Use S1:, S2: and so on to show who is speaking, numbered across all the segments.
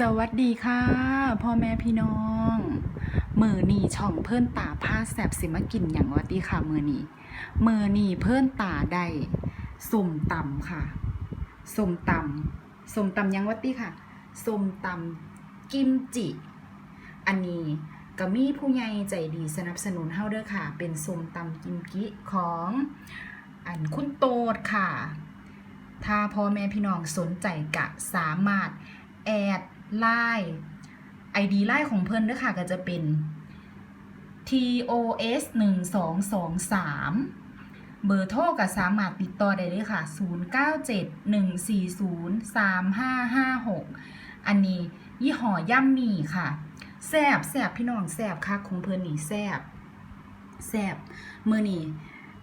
S1: สวัสดีค่ะพ่อแม่พี่น้องมือนีช่องเพิ่อนตาผ้าแสบสิมากินอย่างวัดีค่ะมือนีมือนีเพิ่อนตาได้ส้มตำค่ะส้มตำส้มตำยังวัดีค่ะส้มตำกิมจิ อันนี้ก็มีผู้ใหญ่ใจดีสนับสนุนเฮาเด้อค่ะ เป็นส้มตำกิมจิของอันคุณโตดค่ะ ถ้าพ่อแม่พี่น้องสนใจกะสามารถแอด ไลน์ ID ไลน์ของเพิ่นด้วยค่ะก็จะเป็น TOS 1 2 2 3 เบอร์โทรก็สามารถติดต่อได้เลยค่ะ 097 140 3556 อันนี้ยี่ห้อย่ำมีค่ะแซบแซบพี่น้องแซบค่ะของเพิ่นนี่แซบแซบมื้อนี้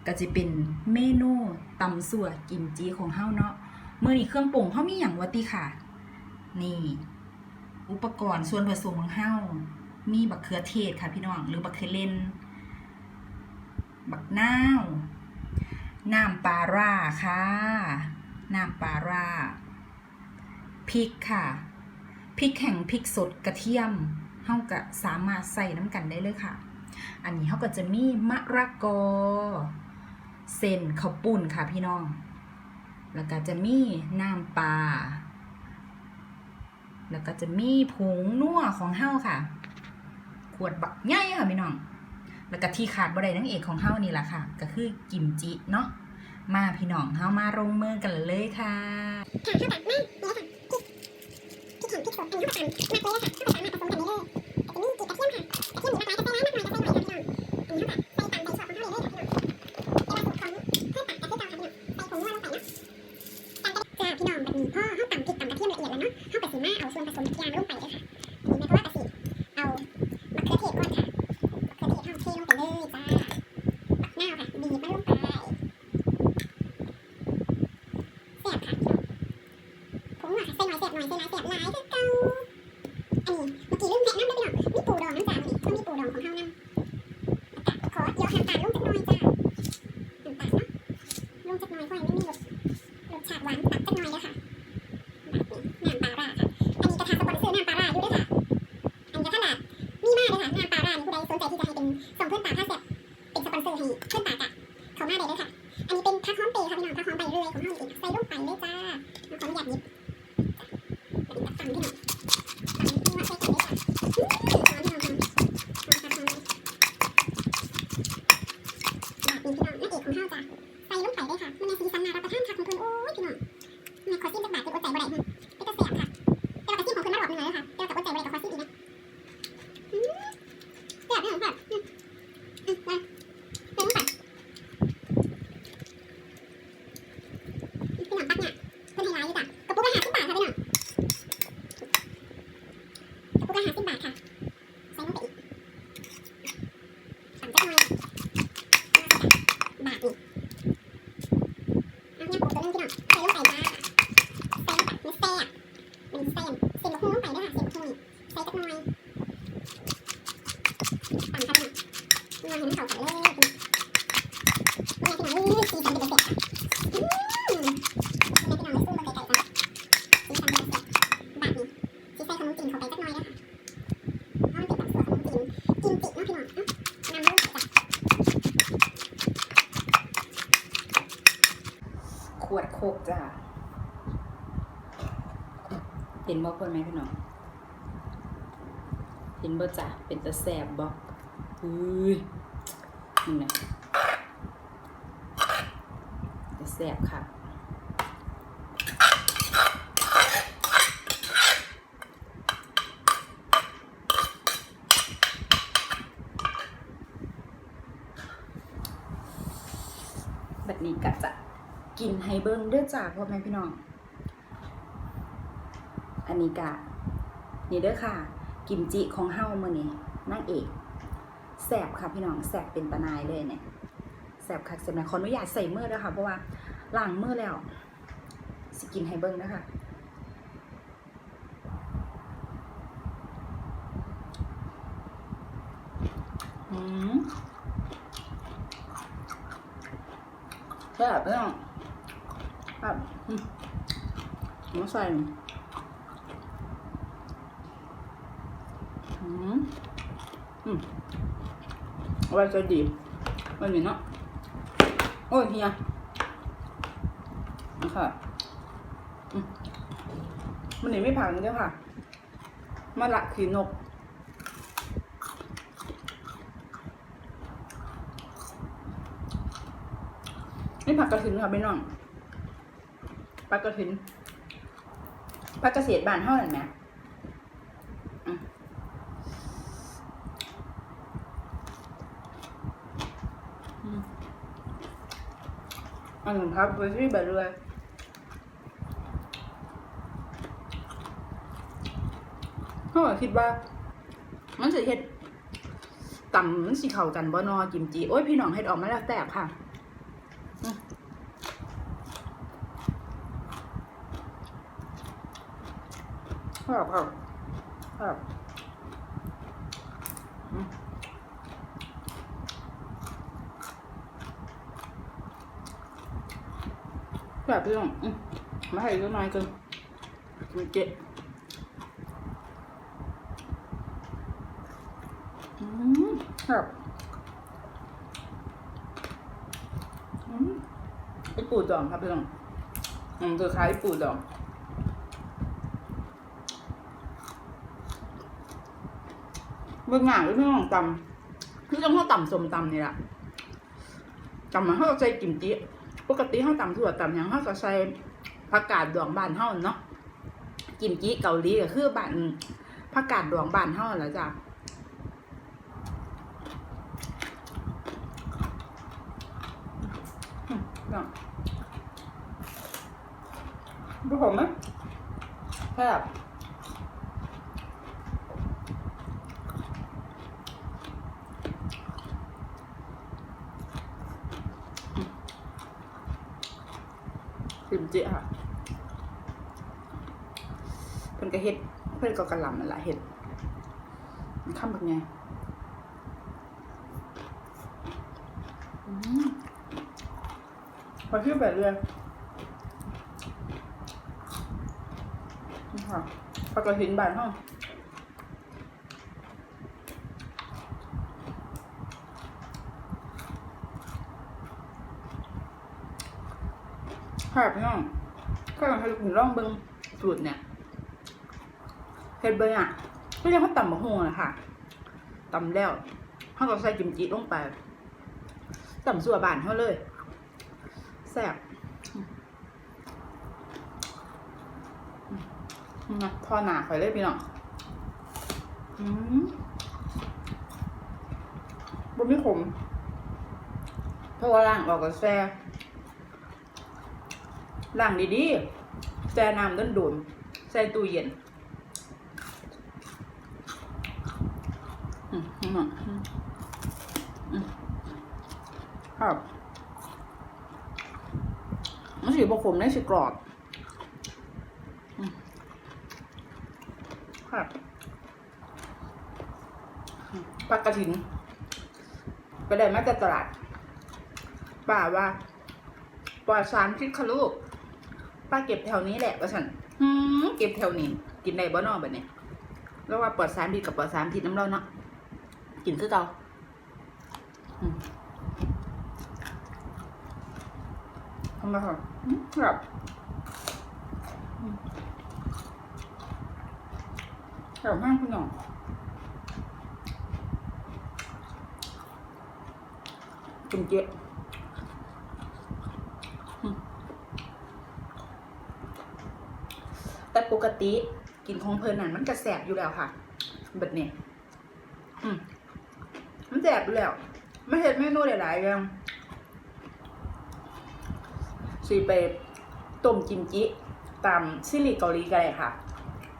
S1: ก็จะเป็นเมนูตำสั่วกิมจิของเฮาเนาะมื้อนี้เครื่องปรุงเฮามีหยังวะติค่ะ นี่ อุปกรณ์ส่วนผสมของเฮามีบักเขือเทศค่ะพี่น้อง หรือบักเขือเลนบักนาวน้ำปลาร่าค่ะ น้ำปลาร่าพริกค่ะพริกแห้งพริกสดกระเทียมเฮาก็สามารถใส่น้ำกันได้เลยค่ะ อันนี้เฮาก็จะมีมะระกอเส้นข้าวปุ้นค่ะพี่น้อง แล้วก็จะมีน้ำปลา แล้วก็จะมีผงนัวของเฮาค่ะ ขวดบักใหญ่ค่ะพี่น้อง แล้วก็ที่ขาดบ่ได้นางเอกของเฮานี่แหละค่ะ ก็คือกิมจิเนาะ มาพี่น้องเฮามาลงมือกันเลยค่ะ
S2: ค่ะเข้ากับแม่เนี่ยค่ะพริกพริกแห้งพริกสดอันนี้เข้ากับตำมากเลยค่ะเข้ากับสามารถผสมกันได้เลยแต่นี่กระเทียมค่ะกระเทียมหมูนะคะจะใส่น้ำมากหน่อยจะใส่หน่อยค่ะพี่น้องอันนี้เข้ากับใส่ตามใส่ ส่วนผสมทุกอย่างลงไปเลยค่ะนี่แม่ก็ว่ากระสีเอามะเขือเทศก่อนค่ะมะเขือเทศเอาเทลงไปเลยจ้าบักหน้าค่ะบีบมันลงไปแซ่บค่ะพี่น้องผมว่าใส่หน่อยเสียบหน่อยใส่หลายเสียบหลายคือเก่าอันนี้เมื่อกี้ลืมแนะนำได้ไปหน่อยมีปูดองน้ำจานนี่ก็มีปูดองของเฮานํขอยกน้ำตาลลงจักหน่อยจ้าน้ำตาลเนาะลงจักหน่อยเพราะให้มันมีรสรสชาติหวานตัดจักหน่อยเด้อค่ะ
S1: ขวดโคกจ้าเห็นบ่คนไหมพี่น้อง เห็นบ่จ้ะเป็นตะแสบบ่อุ้ย นี่นะตะแสบค่ะแบบนี้ก็จะกินไฮเบิ้งเด้อจ้าพ่อแม่พี่น้อง อันนี้กะนี่เด้อค่ะ กิมจิของเฮามื้อนี้นางเอก แสบค่ะพี่น้องแสบเป็นตะนายเลยเนี่ยแสบค่ะแสบนะขออนุญาตใส่เมื่อแล้วค่ะ เพราะว่าหลังเมื่อแล้ว สกินไฮเบิ้งนะคะอืมแสบพี่น้องแบบน้ใส่อืม ไว้จะดีมันนี่เนาะโอ้ยเฮียนะคะมันนี่ไม่ผ่านเลยค่ะมาละขีนกนี่ผักกระถินค่ะพี่น้องผักกระถินผักเกษตรบ้านเท่านั้นไหมอืมอืม อันหนึ่งครับไปที่แบบเรือเขาก็คิดว่ามันสิเฮ็ดต่ำมันสิเข้ากันบ่นอกิมจิโอ้ยพี่น้องเฮ็ดออกมาแล้วแตกค่ะครับครับครับอืม แบบพี่น้องอืมมาให้ก็น้อยเกินมันเจ็บอืมครับอืมไอปูดองครับพี่น้องอืมคือคล้ายปูดองเบื้องหน้าหรือเบื้องตำคือจังเขาตำสมตำนี่แหละตำมันเขาใส่กิมจิ ปกติเขาตำถั่วตำหยังเขาจะใส่ผักกาดดองบานเฮาเนาะกิมจิเกาหลีก็คือบานผักกาดดองบานเฮาแหละจ้ะอืมเนาะ ดูผมไหมแซ่บกิมจิค่ะเพิ่นก็เฮ็ดเพิ่นก็กระลำนั่นแหละเฮ็ดมันข้ามแบบไงพอชื่อแบบเลยนี่ค่ะปลากระถินบานห้อง ค่ะพี่น้องก็ลองให้ลูกหนูลองเบิ่งสูตรเนี่ยเฮ็ดเบิ่งอะก็ยังเขาตำมะฮวงอะค่ะตำแล้วเขาก็ใส่กิมจิลงไปตำสัวบานเขาเลยแซ่บนะพอหนาข่อยเลยพี่น้องอืมบ่มีขมเพราะว่าล่างออกกับแซ่ ล่างดีๆแช่น้ำด้นโดนใส่ตู้เย็นครับมันสีบกขมได้สิกรอบครับปากระถินไปได้มาจากตลาดป้าว่าปลอดสารพิษค่ะลูก ป้าเก็บแถวนี้แหละว่าฉันหืมเก็บแถวนี้ กินได้บ่เนอแบบนี้แล้วว่าปลอดสารพิษกับปลอดสารพิษน้ำเราเนาะกินคือเก่าอืมทำไมคะอืมครับอืมแบบมากคุณหน่องกินเจ๊ะ แต่ปกติกินของเพลินนั่นมันจะแสบอยู่แล้วค่ะแบบนี้มันแสบอยู่แล้ว ไม่เห็นเมนูหลายๆอย่างสิไปต้มกิมจิตามซิลิเกาหลีก็ได้ค่ะ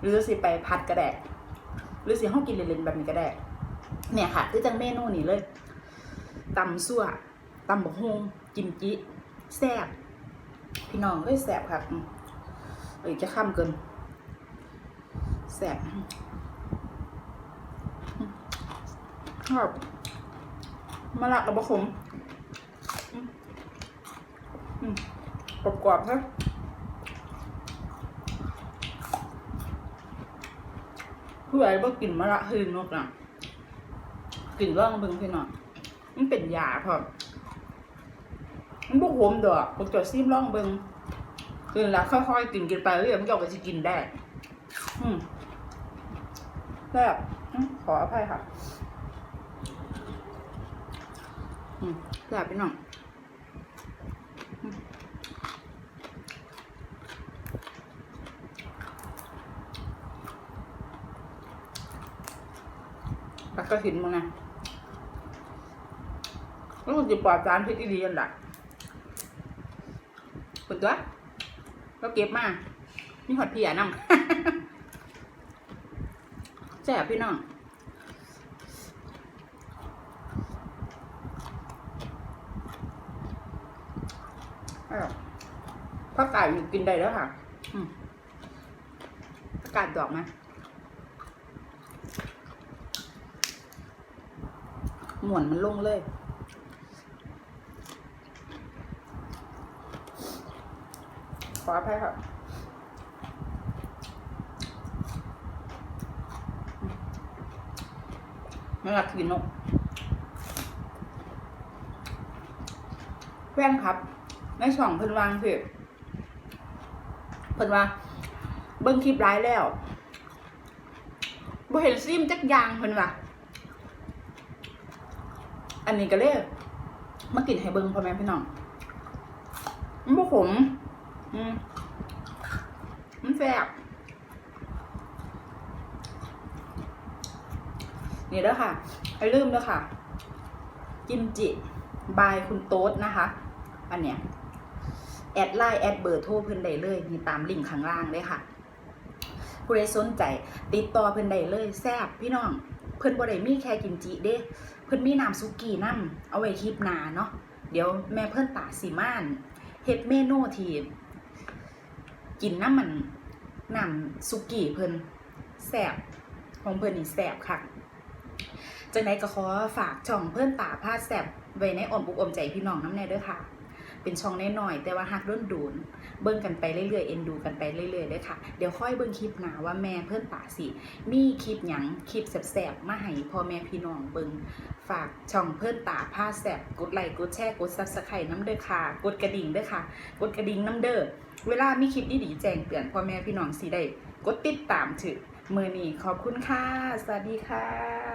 S1: หรือสิไปผัดก็ได้หรือสิห้องกินเล่นๆแบบนี้ก็ได้เนี่ยค่ะคือจังเมนูนี้เลยตำซั่วตำบกฮงกิมจิแซ่บพี่น้องเอ้ยแซ่บค่ะ เอ้ยจะข้ามเกินแสบครับมะละกับบะขมอืมอืมกรอบนะผู้ใหญ่บ่กินมะละคืนนกอะกลิ่นร่องเบิ่งพี่น้องมันเป็นยาพร้อมมันบ่ขมดอกพวกเจดซิมร่องเบิ่ง คือละค่อยๆกินกินไปเรื่อยๆมันก็จะกินได้อืมแบบขออภัยค่ะ อืมแบบพี่น้องแล้วก็หินมึงไงแล้วมันจะปลอดสารพิษอีดีกันล่ะคุณตัว ก็เก็บมามีหอดเพียน้ำแซ่บพี่น้องอาวผักกาดนี่กินได้แล้วค่ะอืมผักกาดดอกไหมหมวนมันลงเลย ขออภัยค่ะไม่รักกินนกแฟนครับในช่องเพิ่นวางสิเพิ่นว่า เบิ่งคลิปร้ายแล้วบ่เห็นซิมจักยางเพิ่นว่าอันนี้ก็เลยมากินให้เบิ่งพ่อแม่พี่น้องมันบ่ขม อืมมันแซ่บนี่เด้อค่ะไอย่าลืมเด้อค่ะ กิมจิบายคุณโต๊ดนะคะ อันเนี้ยแอดไลน์แอดเบอร์โทรเพิ่อนได้เลยนี่ตามลิงก์ข้างล่างเลยค่ะผู้ใดสนใจ ติดต่อเพิ่อนได้เลยแซ่บพี่น้อง เพิ่อนบ่ได้มีแค่กิมจิเด้ เพิ่อนมีน้ำซุกี้น้ำเอาไว้คลิปหนาเนาะเดี๋ยวแม่เพิ่อนตาสีม่านเฮ็ดเมนูที่ กินน้ำมันน้ำซุกี้เพิ่นแซบของเพิ่นนี่แซบค่ะจังไดก็ขอฝากช่องเพื่อนตาพาแซบไว้ในอ่อมอกออมใจพี่น้องน้ำแน่ด้วยค่ะ เป็นช่องน้อยๆแต่ว่าฮักด้นดูนเบิ่งกันไปเรื่อยๆเอ็นดูกันไปเรื่อยๆเด้อค่ะเดี๋ยวค่อยเบิ่งคลิปหนาว่าแม่เพื่อนตาสิ มีคลิปหยังคลิปแสบๆมาให้พ่อแม่พี่น้องเบิ่งฝากช่องเพื่อนตาพาแซบกดไลค์กดแชร์กดซับสไครต์น้ำเด้อค่ะ กดกระดิ่งเด้อค่ะ กดกระดิ่งน้ำเด้อเวลามีคลิปดีๆแจ้งเตือนพ่อแม่พี่น้องสิได้กดติดตามถึงมือนี้ขอบคุณค่ะ สวัสดีค่ะ